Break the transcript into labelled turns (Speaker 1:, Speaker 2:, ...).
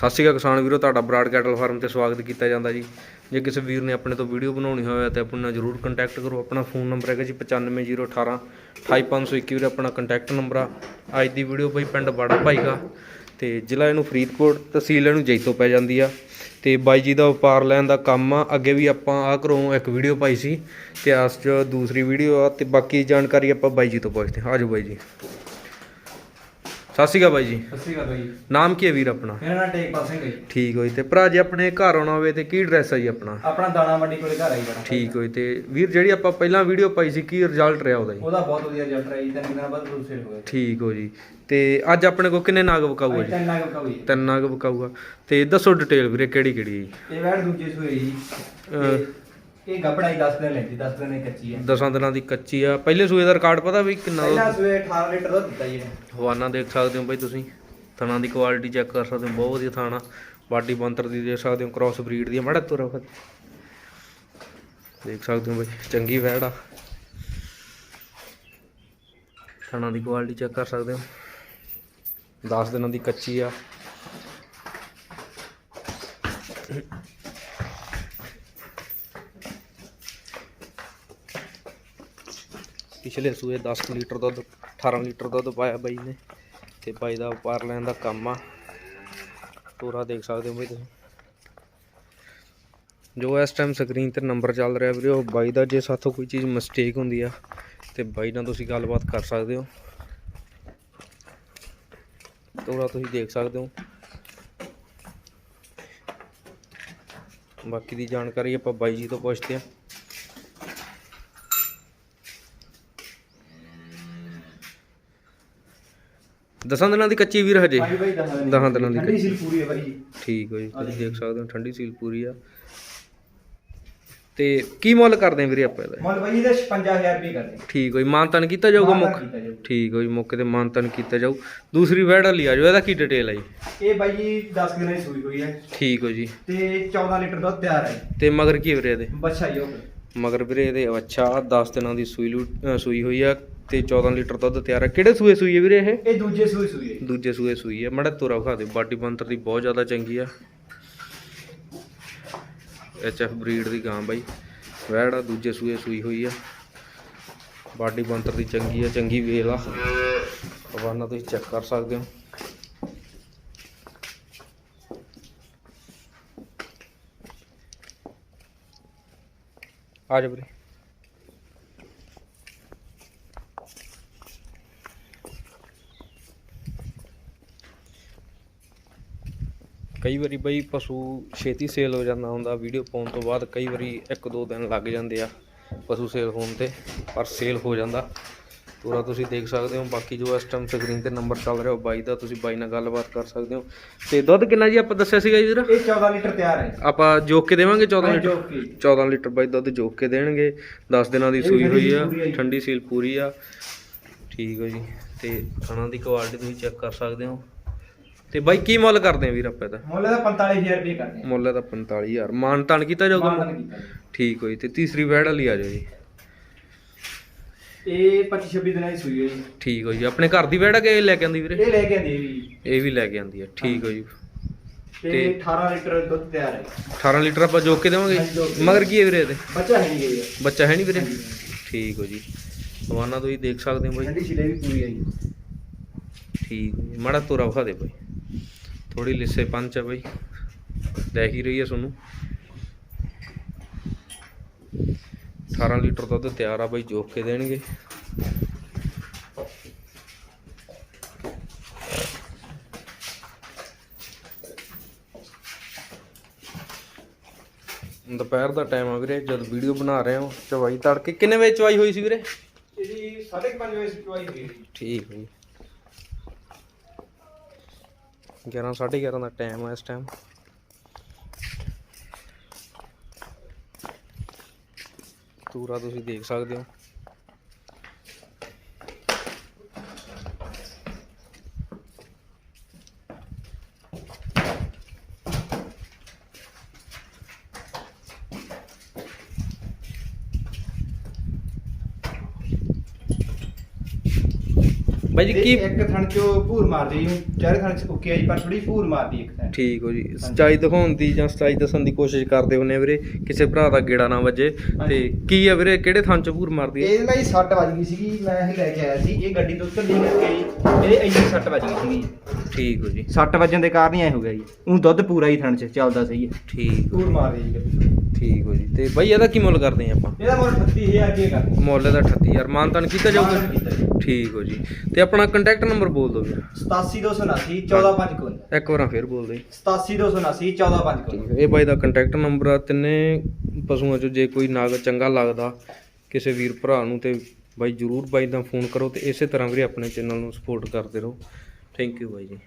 Speaker 1: ਸਤਿ ਸ਼੍ਰੀ ਅਕਾਲ ਕਿਸਾਨ ਵੀਰੋ, ਤੁਹਾਡਾ ਬਰਾਡ ਕੈਟਲ ਫਾਰਮ ਤੇ ਸਵਾਗਤ ਕੀਤਾ ਜਾਂਦਾ ਜੀ। ਜੇ ਕਿਸੇ ਵੀਰ ਨੇ ਆਪਣੇ ਤੋਂ ਵੀਡੀਓ ਬਣਾਉਣੀ ਹੋਵੇ ਤਾਂ ਆਪਣੇ ਨਾਲ ਜਰੂਰ ਕੰਟੈਕਟ ਕਰੋ। ਆਪਣਾ ਫੋਨ ਨੰਬਰ ਹੈਗਾ ਜੀ 95018 28521 ਵੀਰ, ਆਪਣਾ ਕੰਟੈਕਟ ਨੰਬਰ ਆ। ਅੱਜ ਦੀ ਵੀਡੀਓ ਬਈ ਪਿੰਡ ਬਾੜਾ ਭਾਈਗਾ ਤੇ ਜ਼ਿਲ੍ਹਾ ਇਹਨੂੰ ਫਰੀਦਕੋਟ, ਤਹਿਸੀਲ ਇਹਨੂੰ ਜੈਤੋ ਪੈ ਜਾਂਦੀ ਆ। ਤੇ ਬਾਈ ਜੀ ਦਾ ਵਪਾਰ ਲੈਣ ਦਾ ਕੰਮ ਆ। ਅੱਗੇ ਵੀ ਆਪਾਂ ਆ ਘਰੋਂ ਇੱਕ ਵੀਡੀਓ ਪਾਈ ਸੀ ਇਤਿਹਾਸ 'ਚ ਦੂਸਰੀ ਵੀਡੀਓ ਆ ਤੇ ਬਾਕੀ ਜਾਣਕਾਰੀ ਆਪਾਂ ਬਾਈ ਜੀ ਤੋਂ ਪੁੱਛਦੇ ਹਾਂ। ਆਜੋ ਬਾਈ ਜੀ। ਸਤਿ ਸ਼੍ਰੀ ਅਕਾਲ ਬਾਈ ਜੀ।
Speaker 2: ਸਤਿ ਸ਼੍ਰੀ ਅਕਾਲ ਬਾਈ।
Speaker 1: ਨਾਮ ਕੀ ਹੈ ਵੀਰ ਆਪਣਾ?
Speaker 2: ਮੇਰਾ ਨਾਮ ਟੇਕਪਾਲ ਸਿੰਘ ਹੈ ਜੀ।
Speaker 1: ਠੀਕ ਹੋਈ ਤੇ ਭਰਾ ਜੇ ਆਪਣੇ ਘਰ ਆਉਣਾ ਹੋਵੇ ਤੇ ਕੀ ਐਡਰੈਸ ਹੈ ਜੀ ਆਪਣਾ?
Speaker 2: ਆਪਣਾ ਦਾਣਾ ਮੰਡੀ ਕੋਲੇ ਘਰ ਆਈ ਬੜਾ।
Speaker 1: ਠੀਕ ਹੋਈ ਤੇ ਵੀਰ ਜਿਹੜੀ ਆਪਾਂ ਪਹਿਲਾਂ ਵੀਡੀਓ ਪਾਈ ਸੀ ਕੀ ਰਿਜ਼ਲਟ ਰਿਹਾ ਉਹਦਾ ਜੀ?
Speaker 2: ਉਹਦਾ ਬਹੁਤ ਵਧੀਆ ਰਿਜ਼ਲਟ ਰਿਹਾ ਜੀ ਤਿੰਨ ਦਿਨਾਂ ਬਾਅਦ ਸੇਲ ਹੋ ਗਿਆ।
Speaker 1: ਠੀਕ ਹੋ ਜੀ। ਤੇ ਅੱਜ ਆਪਣੇ ਕੋਲ ਕਿੰਨੇ ਨਾਗ ਵਿਕਾਊਗਾ ਜੀ?
Speaker 2: ਤਿੰਨ ਨਾਗ ਕਾ
Speaker 1: ਤਿੰਨ ਨਾਗ ਵਿਕਾਊਗਾ। ਤੇ ਦੱਸੋ ਡਿਟੇਲ ਵੀਰੇ ਕਿਹੜੀ ਕਿਹੜੀ ਹੈ
Speaker 2: ਇਹ ਵੈੜ ਦੂਜੇ ਸੂਏ ਜੀ। ਤੇ ਇਹ ਗੱਬੜਾਈ 10 ਦਿਨ ਲੈਂਦੀ 10 ਦਿਨ ਇਹ ਕੱਚੀ ਹੈ।
Speaker 1: ਦਸਾਂ ਦਿਨਾਂ ਦੀ ਕੱਚੀ ਆ। ਪਹਿਲੇ ਸੂਏ ਦਾ ਰਿਕਾਰਡ ਪਤਾ ਵੀ ਕਿੰਨਾ
Speaker 2: ਪਹਿਲਾ ਸੂਏ 18 ਲੀਟਰ ਦੁੱਧ ਦਿੱਤਾ ਜੀ ਇਹਨੇ।
Speaker 1: ਹਵਾਨਾ ਦੇਖ ਸਕਦੇ ਹੋ ਬਾਈ ਤੁਸੀਂ। ਥਣਾ ਦੀ ਕੁਆਲਿਟੀ ਚੈੱਕ ਕਰ ਸਕਦੇ ਹੋ ਬਹੁਤ ਵਧੀਆ ਥਾਣਾ। ਬਾਡੀ ਬੰਤਰ ਦੀ ਦੇਖ ਸਕਦੇ ਹੋ ਕ੍ਰਾਸ ਬਰੀਡ ਦੀ ਆ, ਮਾੜਾ ਤੁਰ ਦੇਖ ਸਕਦੇ ਹੋ ਬਾਈ ਚੰਗੀ ਵੈੜ ਆ। ਥਣਾ ਦੀ ਕੁਆਲਿਟੀ ਚੈੱਕ ਕਰ ਸਕਦੇ ਹੋ। 10 ਦਿਨਾਂ ਦੀ ਕੱਚੀ ਆ। ਪਿਛਲੇ ਸੂਏ 10 ਲੀਟਰ ਦੁੱਧ 18 ਲੀਟਰ ਦੁੱਧ ਪਾਇਆ ਬਾਈ ਨੇ ਤੇ ਬਾਈ ਦਾ ਵਪਾਰ ਲੈਣ ਦਾ ਕੰਮ ਆ। ਤੋਰਾ ਦੇਖ ਸਕਦੇ ਹੋ ਬਾਈ ਤੁਸੀਂ। ਜੋ ਇਸ ਟਾਈਮ ਸਕਰੀਨ ਤੇ ਨੰਬਰ ਚੱਲ ਰਿਹਾ ਵੀਰੇ, ਉਹ ਬਾਈ ਦਾ ਜੇ ਸਾਥੋਂ ਕੋਈ ਚੀਜ਼ ਮਿਸਟੇਕ ਹੁੰਦੀ ਆ, ਤੇ ਬਾਈ ਨਾਲ ਤੁਸੀਂ ਗੱਲਬਾਤ ਕਰ ਸਕਦੇ ਹੋ। ਤੋਰਾ ਤੁਸੀਂ ਦੇਖ ਸਕਦੇ ਹੋ। ਬਾਕੀ ਦੀ ਜਾਣਕਾਰੀ ਆਪਾਂ ਬਾਈ ਜੀ ਤੋਂ ਪੁੱਛਦੇ ਹਾਂ। ਦਸਾਂ ਦਿਨਾਂ ਦੀ ਕੱਚੀ ਵੀਰ ਹਜੇ?
Speaker 2: ਹਾਂਜੀ ਬਾਈ ਦਸਾਂ ਦਿਨ
Speaker 1: ਦਸਾਂ ਦਿਨਾਂ ਦੀ
Speaker 2: ਠੰਡੀ ਸੀਲ ਪੂਰੀ ਹੈ ਬਾਈ
Speaker 1: ਠੀਕ ਹੋ ਜੀ ਤੁਸੀਂ ਦੇਖ ਸਕਦੇ ਹੋ ਠੰਡੀ ਸੀਲ ਪੂਰੀ ਆ। ਤੇ ਕੀ ਮੁੱਲ ਕਰਦੇ ਆ ਵੀਰੇ ਆਪਾਂ ਇਹਦਾ?
Speaker 2: ਮੁੱਲ ਬਾਈ ਇਹਦਾ 55000 ਰੁਪਏ ਕਰਦੇ।
Speaker 1: ਠੀਕ ਹੋ ਜੀ ਮਾਨਤਨ ਕੀਤਾ ਜਾਊਗਾ
Speaker 2: ਜਾਊ।
Speaker 1: ਠੀਕ ਹੋ ਜੀ ਮੌਕੇ ਤੇ ਮਾਨਤਨ ਕੀਤਾ ਜਾਊ। ਦੂਸਰੀ ਵੈੜ ਵਾਲੀ ਆ ਜਾਓ ਇਹਦਾ ਕੀ ਡਿਟੇਲ ਆ ਜੀ?
Speaker 2: ਇਹ ਬਾਈ ਜੀ 10 ਦਿਨਾਂ ਦੀ ਸੂਈ ਹੋਈ ਹੈ।
Speaker 1: ਠੀਕ ਹੋ ਜੀ।
Speaker 2: ਤੇ 14 ਲੀਟਰ ਦੁੱਧ ਤਿਆਰ ਹੈ।
Speaker 1: ਤੇ ਮਗਰ ਕੀ ਵੀਰੇ ਇਹਦੇ?
Speaker 2: ਬੱਚਾ ਹੀ ਉਹ।
Speaker 1: ਮਗਰ ਵੀਰੇ ਇਹਦੇ ਅੱਛਾ 10 ਦਿਨਾਂ ਦੀ ਸੂਈ ਸੂਈ ਹੋਈ ਆ। ਤੇ 14 ਲੀਟਰ ਦੁੱਧ ਤਿਆਰ ਆ ਕਿਹੜੇ ਸੂਏ ਸੂਈ ਹੈ ਵੀਰੇ ਇਹ?
Speaker 2: ਇਹ ਦੂਜੇ ਸੂਈ ਸੂਈ ਹੈ।
Speaker 1: ਦੂਜੇ ਸੂਏ ਸੂਈ ਹੈ। ਮੜਾ ਤੋਰਾ ਵਿਖਾ ਦੇ ਬਾਡੀ ਬੰਤਰ ਦੀ ਬਹੁਤ ਜ਼ਿਆਦਾ ਚੰਗੀ ਆ। ਐਚ ਐਫ ਬਰੀਡ ਦੀ ਗਾਂ ਬਾਈ। ਵੈੜ ਆ ਦੂਜੇ ਸੂਏ ਸੂਈ ਹੋਈ ਆ। ਬਾਡੀ ਬੰਤਰ ਦੀ ਚੰਗੀ ਆ ਚੰਗੀ ਵੇਲ ਆ। ਹਵਾਨਾ ਤੁਸੀਂ ਚੈੱਕ ਕਰ ਸਕਦੇ ਹੋ। ਆ ਜਾ ਵੀਰੇ। ਕਈ ਵਾਰੀ ਬਈ ਪਸ਼ੂ ਛੇਤੀ ਸੇਲ ਹੋ ਜਾਂਦਾ ਹੁੰਦਾ ਵੀਡੀਓ ਪਾਉਣ ਤੋਂ ਬਾਅਦ ਕਈ ਵਾਰੀ ਇੱਕ ਦੋ ਦਿਨ ਲੱਗ ਜਾਂਦੇ ਆ ਪਸ਼ੂ ਸੇਲ ਹੋਣ ਤੇ ਪਰ ਸੇਲ ਹੋ ਜਾਂਦਾ। ਪੂਰਾ ਤੁਸੀਂ ਦੇਖ ਸਕਦੇ ਹੋ ਬਾਕੀ ਜੋ ਇਸ ਟਾਈਮ ਸਕਰੀਨ ਤੇ ਨੰਬਰ ਚੱਲ ਰਿਹਾ ਉਹ ਬਾਈ ਦਾ ਤੁਸੀਂ ਬਾਈ ਨਾਲ ਗੱਲਬਾਤ ਕਰ ਸਕਦੇ ਹੋ। ਤੇ ਦੁੱਧ ਕਿੰਨਾ ਜੀ ਆਪਾਂ ਦੱਸਿਆ ਸੀਗਾ ਜੀ ਵੀਰ?
Speaker 2: ਇਹ 14 ਲੀਟਰ ਤਿਆਰ ਹੈ।
Speaker 1: ਆਪਾਂ ਜੋਕ ਕੇ ਦੇਵਾਂਗੇ 14
Speaker 2: ਹਾਂ,
Speaker 1: ਲੀਟਰ?
Speaker 2: ਜੋਕ ਕੇ।
Speaker 1: 14 ਲੀਟਰ ਬਾਈ ਦੁੱਧ ਜੋਕ ਕੇ ਦੇਣਗੇ। 10 ਦਿਨਾਂ ਦੀ ਸੂਈ ਹੋਈ ਆ। ਠੰਡੀ ਸੀਲ ਪੂਰੀ ਆ। ਠੀਕ ਹੋ ਜੀ। ਤੇ ਖਾਣਾ ਦੀ ਕੁਆਲਿਟੀ ਤੁਸੀਂ ਚੈੱਕ ਕਰ ਸਕਦੇ ਹੋ। ਤੇ ਬਾਈ ਕੀ ਮੁੱਲ ਕਰਦੇ ਆ ਵੀਰ ਆਪਾਂ ਇਹਦਾ?
Speaker 2: ਮੁੱਲ ਇਹਦਾ 45000 ਰੁਪਏ ਕਰਦੇ
Speaker 1: ਮੁੱਲ ਇਹਦਾ 45000 ਮਾਨ ਤਾਨ ਕੀਤਾ ਜਾਊਗਾ
Speaker 2: ਮਾਨਤਨ ਕੀਤਾ ਜੀ।
Speaker 1: ਠੀਕ ਹੋਈ ਤੇ ਤੀਸਰੀ ਵੈੜ ਵਾਲੀ ਆ ਜਾਓ ਜੀ।
Speaker 2: ਇਹ 25 26 ਦਿਨਾਂ ਦੀ ਸੂਈ ਹੈ ਜੀ।
Speaker 1: ਠੀਕ ਹੋ ਜੀ। ਆਪਣੇ ਘਰ ਦੀ ਵੈੜ ਆ ਕਿ ਲੈ ਕੇ ਆਂਦੀ ਵੀਰੇ?
Speaker 2: ਇਹ ਲੈ ਕੇ ਆਂਦੀ ਵੀ
Speaker 1: ਇਹ ਵੀ ਲੈ ਕੇ ਆਂਦੀ ਆ। ਠੀਕ ਹੋ ਜੀ।
Speaker 2: ਤੇ
Speaker 1: ਤੇ-
Speaker 2: 18 ਲੀਟਰ ਦੁੱਧ ਤਿਆਰ ਹੈ।
Speaker 1: 18 ਲੀਟਰ ਆਪਾਂ ਜੋਕ ਕੇ ਦੇਵਾਂਗੇ। ਮਗਰ ਕੀ ਹੈ ਵੀਰੇ ਇਹਦੇ?
Speaker 2: ਬੱਚਾ ਹੈ ਨਹੀਂ ਗਈ
Speaker 1: ਬੱਚਾ ਹੈ ਨਹੀਂ ਵੀਰੇ। ਠੀਕ ਹੋ ਜੀ। ਸਵਾਨਾ ਤੁਸੀਂ ਦੇਖ ਸਕਦੇ ਹੋ ਬਾਈ।
Speaker 2: ਠੰਡੀ ਛਿਲੇ ਵੀ ਪੂਰੀ ਹੈ ਜੀ।
Speaker 1: ਠੀਕ ਹੈ ਜੀ। ਮਾੜਾ ਤੋਰਾ ਵਿਖਾ ਦੇ ਬਾਈ। ਥੋੜੀ ਲਿੱਸੇ ਪੰਚ ਆ ਬਾਈ। ਦੇਖ ਹੀ ਰਹੀ ਹੈ ਤੁਹਾਨੂੰ 18 ਲੀਟਰ ਦੁੱਧ ਤਿਆਰ ਆ ਬਾਈ ਜੋਕ ਕੇ ਦੇਣਗੇ। ਦੁਪਹਿਰ ਦਾ ਟਾਈਮ ਆ ਵੀਰੇ ਜਦ ਵੀਡੀਓ ਬਣਾ ਰਹੇ ਹਾਂ ਚਵਾਈ ਤੜਕੇ। ਕਿੰਨੇ ਵਜੇ ਚਵਾਈ ਹੋਈ ਸੀ ਵੀਰੇ?
Speaker 2: ਇਹਦੀ 5:30 ਵਜੇ ਚੁਆਈ ਹੋਈ
Speaker 1: ਠੀਕ ਹੈ ਜੀ 11 11:30 ਦਾ ਟਾਈਮ ਹੈ ਇਸ ਟਾਈਮ ਪੂਰਾ ਤੁਸੀਂ ਦੇਖ ਸਕਦੇ ਹੋ। ਬਾਈ ਜੀ ਕੀ
Speaker 2: ਇੱਕ ਥਣ ਚੋਂ ਭੂਰ ਮਾਰਦੀ ਜੀ ਚਾਰੇ ਥਣ ਚ ਓਕੇ ਆ ਜੀ ਪਰ ਥੋੜੀ ਭੂਰ ਮਾਰਦੀ ਇੱਕ ਥਣ।
Speaker 1: ਠੀਕ ਹੋ ਜੀ ਸਚਾਈ ਦਿਖਾਉਣ ਦੀ ਜਾਂ ਸਚਾਈ ਦੱਸਣ ਦੀ ਕੋਸ਼ਿਸ਼ ਕਰਦੇ ਹੁੰਨੇ ਵੀਰੇ ਕਿਸੇ ਭਰਾ ਦਾ ਗੇੜਾ ਨਾ ਵੱਜੇ। ਤੇ। ਕੀ ਆ ਵੀਰੇ ਕਿਹੜੇ ਥਾਂ ਚ ਭੂਰ ਮਾਰਦੀ ਹੈ
Speaker 2: ਇਹਦੇ ਨਾਲ ਹੀ ਸੱਟ ਵੱਜ ਗਈ ਸੀਗੀ ਮੈਂ ਇਹ ਲੈ ਕੇ ਆਇਆ ਸੀ ਇਹ ਗੱਡੀ ਤੋਂ ਉੱਤਰ ਨਹੀਂ ਕਰਕੇ ਇਹ ਇੰਨੀ ਸੱਟ ਵੱਜ ਗਈ ਸੀਗੀ।
Speaker 1: ਠੀਕ ਹੋ ਜੀ।
Speaker 2: ਸੱਟ ਵੱਜਣ ਦੇ ਕਾਰਨ ਹੀ ਐ ਹੋ ਗਿਆ ਜੀ। ਉਹ ਦੁੱਧ ਪੂਰਾ ਹੀ ਥਣ ਚ ਚੱਲਦਾ ਸਹੀ ਹੈ।
Speaker 1: ਠੀਕ।
Speaker 2: ਭੂਰ ਮਾਰਦੀ ਜੀ
Speaker 1: ਠੀਕ ਹੋ ਜੀ। ਤੇ ਬਾਈ ਇਹਦਾ ਕੀ ਮੁੱਲ ਕਰਦੇ ਆ ਆਪਾਂ?
Speaker 2: ਇਹਦਾ ਮੁੱਲ 38000 ਰੁਪਏ ਕਰ
Speaker 1: ਮੁੱਲ ਦਾ 38000 ਮਾਨਤਾਨ ਕੀਤਾ ਜਾਊਗਾ। ਠੀਕ ਹੋ ਜੀ। ਤੇ ਆਪਣਾ ਕੰਟੈਕਟ ਨੰਬਰ ਬੋਲ ਦਿਓ ਵੀਰ।
Speaker 2: 87279 14551
Speaker 1: ਇੱਕ ਵਾਰਾਂ ਫੇਰ ਬੋਲ ਦੇ
Speaker 2: 87279 14551
Speaker 1: ਠੀਕ ਹੈ। ਇਹ ਬਾਈ ਦਾ ਕੰਟੈਕਟ ਨੰਬਰ ਆ। ਤਿੰਨੇ ਪਸ਼ੂਆਂ ਚੋਂ ਜੇ ਕੋਈ ਨਾਗ ਚੰਗਾ ਲੱਗਦਾ ਕਿਸੇ ਵੀਰ ਭਰਾ ਨੂੰ ਤੇ ਬਾਈ ਜਰੂਰ ਬਾਈ ਦਾ ਫੋਨ ਕਰੋ ਤੇ ਇਸੇ ਤਰ੍ਹਾਂ ਵੀਰੇ ਆਪਣੇ ਚੈਨਲ ਨੂੰ ਸਪੋਰਟ ਕਰਦੇ ਰਹੋ। ਥੈਂਕ ਯੂ ਬਾਈ ਜੀ।